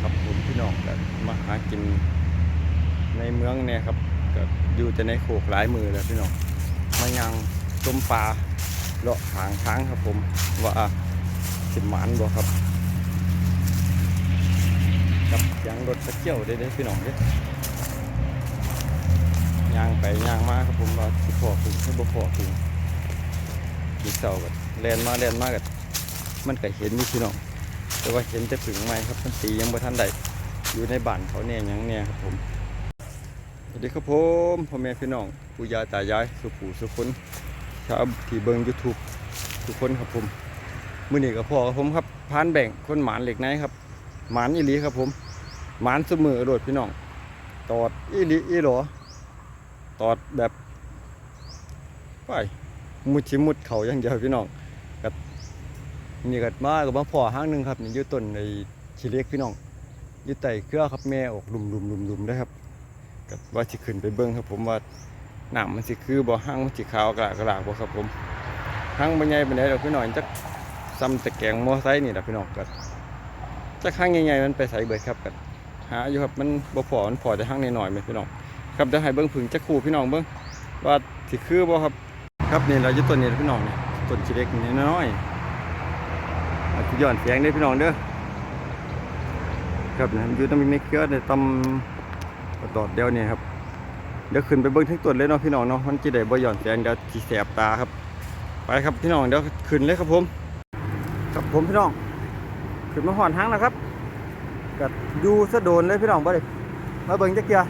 ครับผมพี่น้องก็มาหากินในเมืองเนี่ยครับก็อยู่แต่ในโขกหลายมือแล้วพี่น้องมายังต้มปลาเลาะหางทางครับผมว่าสิหมานบ่ครับกับยางรถตะเกียวได้เด้พี่น้องเด้ย่างไปย่างมาครับผมว่าสิพอถึงให้บ่พอถึง มีเสากับแลนมาแลนมากับมันก็เห็นอยู่พี่น้องแต่ว่าเห็นจะถึงไหมครับมันตียังบ่ทันได้อยู่ในบ้านเขาเนี่ยยังเนี่ยครับผมสวัสดีครับผมพ่อแม่พี่น้องปู่ย่าตายายสุขูสุขคนชาวที่เบิง YouTube ทุกคนครับผมมื้อนี้ก็พ่อกับผมครับพานแบ่งคนหมานเหล็กในครับหมานอีหลีครับผมหมานเสมอโดดพี่น้องตอดอีหลีอีหลอตอดแบบไป มุดชิมุดเขาอย่างเดียวพี่น้องนี่ก็มากับมาพ่อห้างหนึ่งครับนี่ยู่ต้นในชีเล็กพี่น้องยู่ใต้เครือครับแม่ออกลุมลุมลุมลุมได้ครับก็ว่าสิขึ้นไปเบิ่งครับ ผมว่าหน้ำมันสิคือบ่ห้างมันสิขาวกระลากระลากบ่ครับผมห้างบ่ใหญ่ปานใดดอกพี่น้องจักซ้ำตะแกงมอไซค์นี่แหละพี่น้องก็จักห้างใหญ่ๆมันไปใส่เบิดครับก็หาอยู่ครับมันบ่พอมันพอแต่ห้างน้อยๆแม่พี่น้องครับเดี๋ยวให้เบิ่งผึ่งจักคู่พี่น้องเบิ่งว่าสิคือบ่ครับ ครับนี่เราอยู่ต้นนี้พี่น้องเนี่ยต้นชีเล็กนี่น้อยอาจจะย้อนเสียงได้พี่น้องเด้อครับนะอยู่ต้องมีในเครือในตำกระตอดเดียวเนี่ยครับเดี๋ยวขึ้นไปเบิ้งทั้งต้นเลยเนาะพี่น้องเนาะมันจะได้บ่ย้อนเสียงเดี๋ยวสิแสบตาครับไปครับพี่น้องเดี๋ยวขึ้นเลยครับผม ครับผมพี่น้องขึ้นมาห่อนทางแล้วครับกัดยูสะโดนเลยพี่น้องบ่ได้มาเบิ้งจักเกีย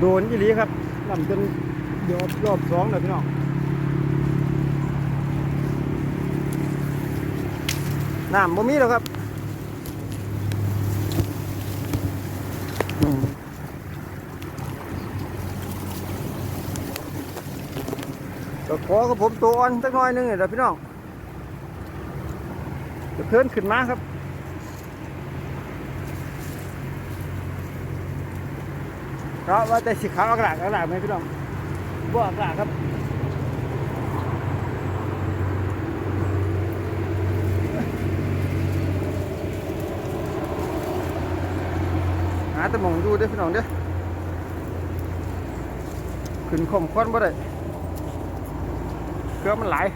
โดนยี่ลีครับนำจน เดี๋ยอบรอบสองเลยพี่น้องน้ำบ่มีแล้วครับอืมก็ขอกับผมตัวอ่อนสักหน่อยหนึงนี่แหละพี่น้องจะเพิ่นขึ้นมาครับเพราะว่าแต่สีขาวอักหลากอักหลากไหมพี่น้อง บ่อักหลาครับหาตะมองดูเด้อพี่น้องเด้อขึ้นข่มควันบ่ได้เครือมันไหลาย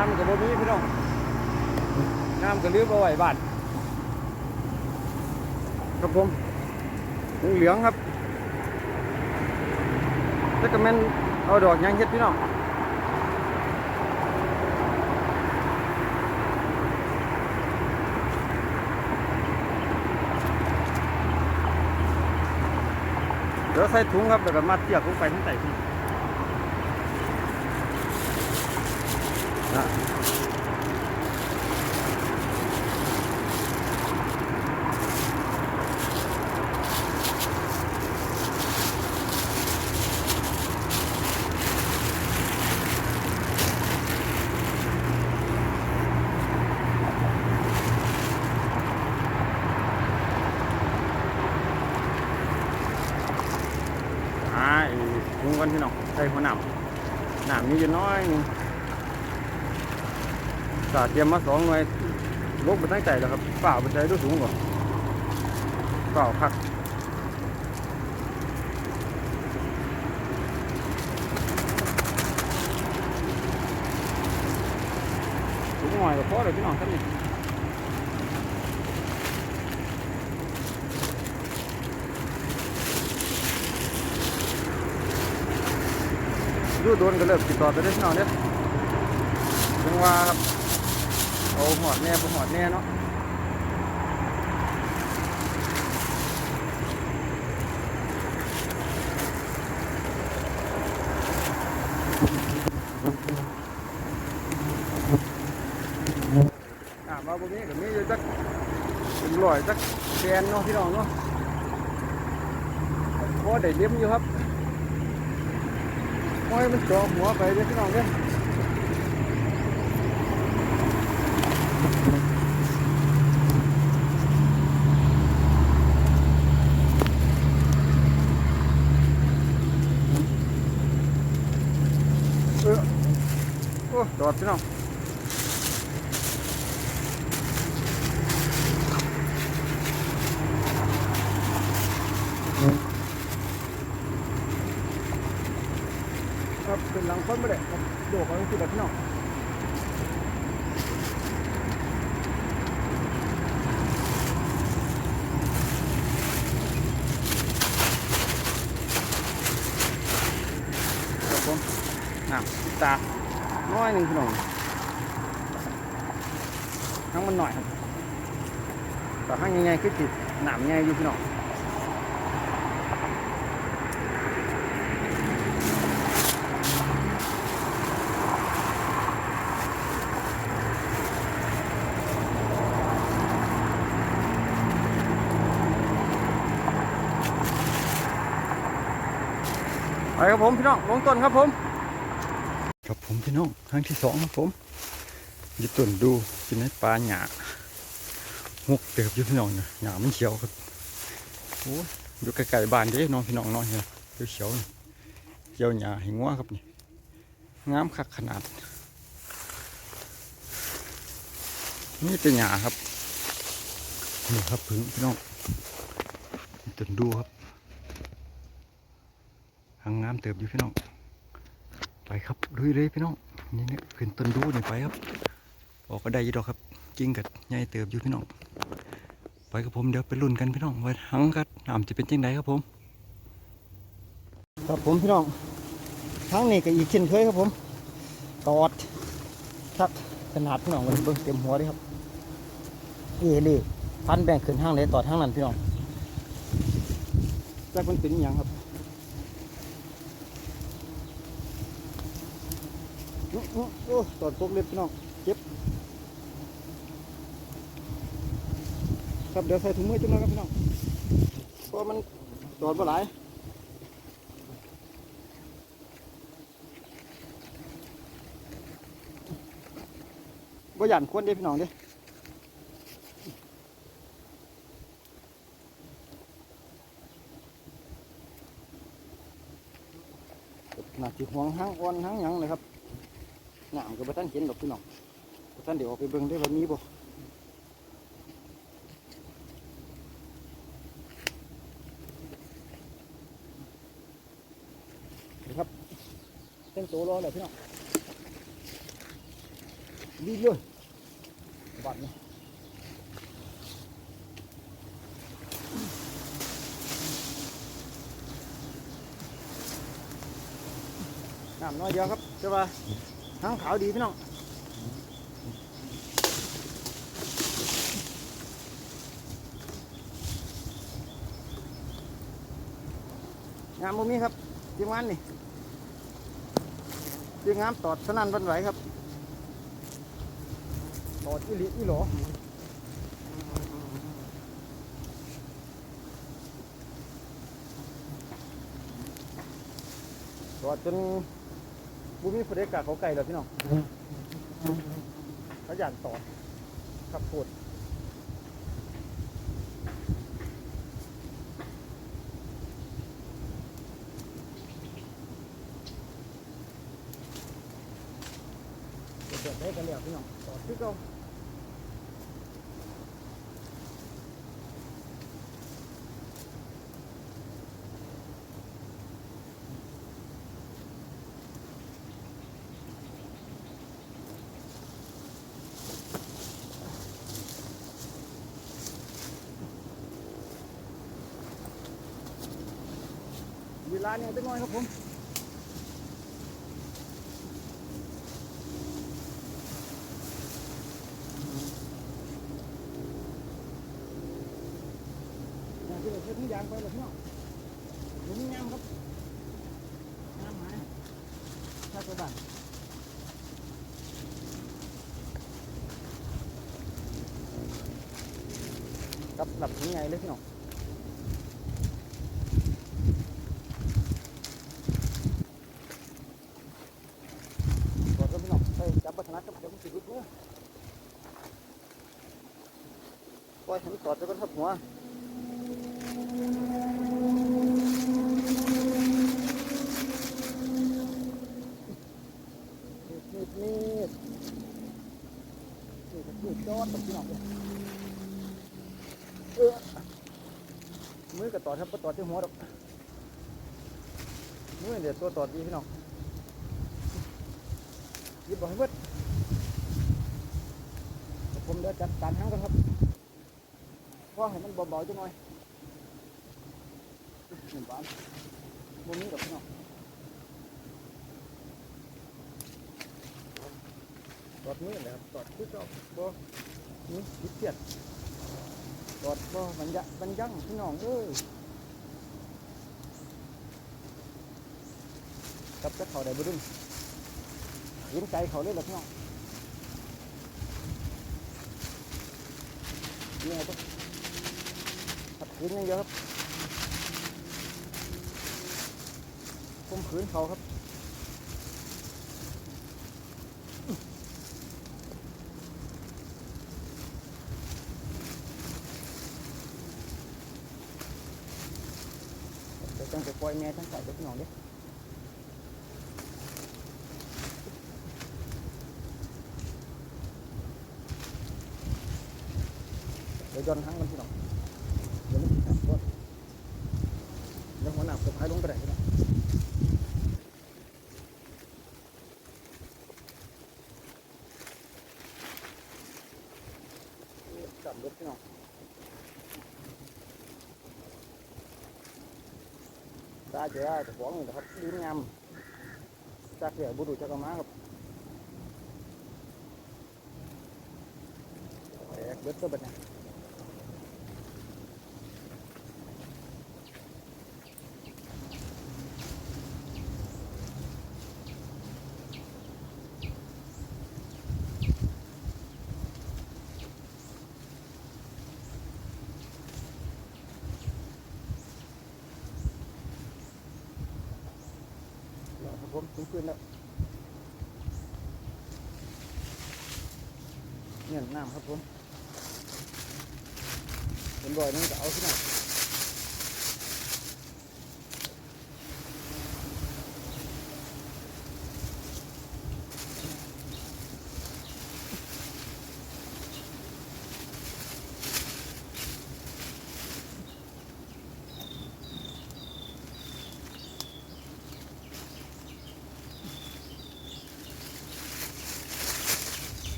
น้ำก็บ่มีพี่น้องน้ำ ก็ลืมเอาไว้บ้าน ครับผมเหลืองครับแล้วก็แม่นเอาดอกยางเฮ็ดพี่น้องเดี๋ยวใส่ถุงครับแล้วก็มัดเชือกลงไปทั้งใต้พี่ อะอ่าอี ถุงกันพี่น้องใส่หัวหนำหนำมีอยู่น้อยสาเตรียมมาสองหน่วยลบไปตั้งใจแล้วครับเปล่าไปใช้ด้วยสูงกว่าเปล่าพักสูงหน่อยก็พอเลยพี่น้องท่านนี่ คืโดนกันเลยติดต่อไปได้พี่น้องเนี่ยจังว่าครับเอาหอดแน่บ่หอดแน่เนาะถามว่าพวกนี้ก็มีอยู่จักเป็นร้อยจักแกนเนาะพี่น้องเนาะพอได้เลี้ยมอยู่ครับ โอ้ยมันเจาะหัวไปเด้อพี่น้องเด้อเออโอ้จอดพี่น้อง เป็นหลังคนไม่ได้ครับโยกเอาที่แบบน้องครับผมน้ำตาน้อยหนึ่งพี่น้องทั้งมันหน่อยครับแต่ทั้งยังไงคือติดหนามใหญ่อยู่พี่น้อง ครับผมพี่น้องลงต้นครับผมครับผมพี่น้องครั้งที่สองครับผมยึดต้นดูกินให้ปลาหยาหกเติบอยู่พี่น้องเนี่ยหยามันเขียวครับโอ้ยอยู่ไกลๆบ้านเด้น้องพี่น้องน้อยเนี่ยเขียวเขียวหยาห้งัวครับนี่งามคักขนาด นี่เป็นหยาครับนี่ครับพึ่งพี่น้องต้นดูครับางงามเติบอยู่พี่น้อง ไปครับลุยเลยพี่น้อง นี่เนี่ยขึ้นต้นดูนี่ไปครับ ออกก็ได้อยี่ดอกครับกิ้งกัดใหญ่เติบอยู่พี่น้อง ไปกับผมเดี๋ยวไปลุ้นกันพี่น้องว่าหางกัดน้ำจะเป็นยังไงครับผม ครับผมพี่น้องทางนี้ก็อีกเช่นเคยครับผมตอดครับขนาดพี่น้องมันเบิ่งเต็มหัวเลยครับนี่นี่พันแบ่งขึ้นห้างเลยตอดห้างนั้นพี่น้องจากมันเป็นอหย่างครับ อื้ออื้อ โอ้ตอดพกเล็บพี่น้องเจ็บ ครับเดี๋ยวใส่ถุงมือจุ่มนะครับพี่น้องเพราะมันตอดบ่หลายบ่หยันควนเด้พี่น้องเด้หนักที่ห่วงห้างอ่อนห้างหยังเลยครับ หนามก็บ่ทันเห็นดอกพี่น้องบ่ทันเดี๋ยวออกไปเบิ่งได้ว่ามีบ่ครับเต็มโตรอแล้วพี่น้องดีเลยบัดนี้น้ำน้อยเดียวครับใช่ป่ะ หางขาวดีพี่น้องงามมุมีครับทีมงานนี่ทีมงานตอดสนั่นหวันไหวครับ ตอดอิลิอิหลอตอดจน บุมีผู้ใดกล้าเขาไก่แล้วพี่น้องเขาอยากต่อขับโคตรเดือดได้กันแล้วพี่น้องต่อที่เก่า ลาเนี่ยจะน้อยครับผมอยากจะเช็ดทุกอย่างไปเลยพี่น้องผมงามครับงามหายถ้าตัวบ้านกับหลับยังไงเลยพี่น้องกดครับพี่น้องเอ้ยจับบัตรนัดครับเดี๋ยวมันสิรุดมือปล่อยให้มันตอดไปก่อนครับ หัวนิดนิดนี่ก็คือจอดกับพี่น้องเลยเออมือกับต่อครับก็ต่อที่หัวดอกมือเดี๋ยวตัวต่อดีพี่น้องยิบบอกให้เบิดเดี๋ยวผมเดี๋ยวจัดการหางกันครับ พราะให้มันเบาๆจังหน่อยหนึ่งบานมุมนี้กับพี่น้องตอดมือเลยครับตอดคือชอบบ่นี่ยิบเกียดตอดบ่มันยะมันยั่งพี่น้องเอ้ยกับจะเขาได้บ่ดุนยินใจเขาเลยล่ะพี่น้องนี่ไงปุ๊บ ขัดขืนอย่างเดียวครับคุมขืนเขาครับเดี๋ยวต้องไปปล่อยแม่ทั้งใส่เด็กน้องเด้เดี๋ยวย้อนทั้งกันพี่น้องเดี๋ยวมันสิครับก่อนเดี๋ยวหัวหน้าผมให้ลงไปได้พี่น้องจับรถพี่น้อ งตาเจ้าจะฟ้องนี่นะครับลิ้นงามจากเดี๋ยวบุรุษจักรมาครับแตกเบิดตัวบัดเนี่ยแล้วครับผมถึงคืนแล้วเนี่ยน้ำครับผมเป็นรอยนึงจะเอาที่ไหนนะ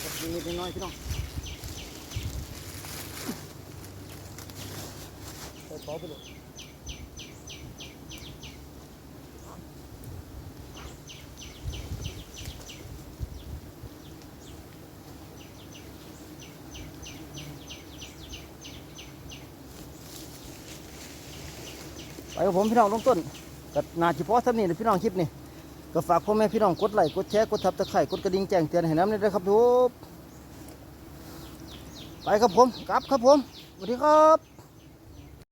ครับนิดๆน้ อยๆพี่น้องไปต่อไปเลยไปกับผมพี่น้องลงต้นกับนาจิพอสำนี่นะพี่น้องคลิปนี่ก็ฝากพ่อแม่พี่น้องกดไลค์กดแชร์กดทับตะไคร่กดกระดิ่งแจ้งเตือนให้น้ำเลยนะครับทุก ไปครับผมกลับครับผมสวัสดีครับ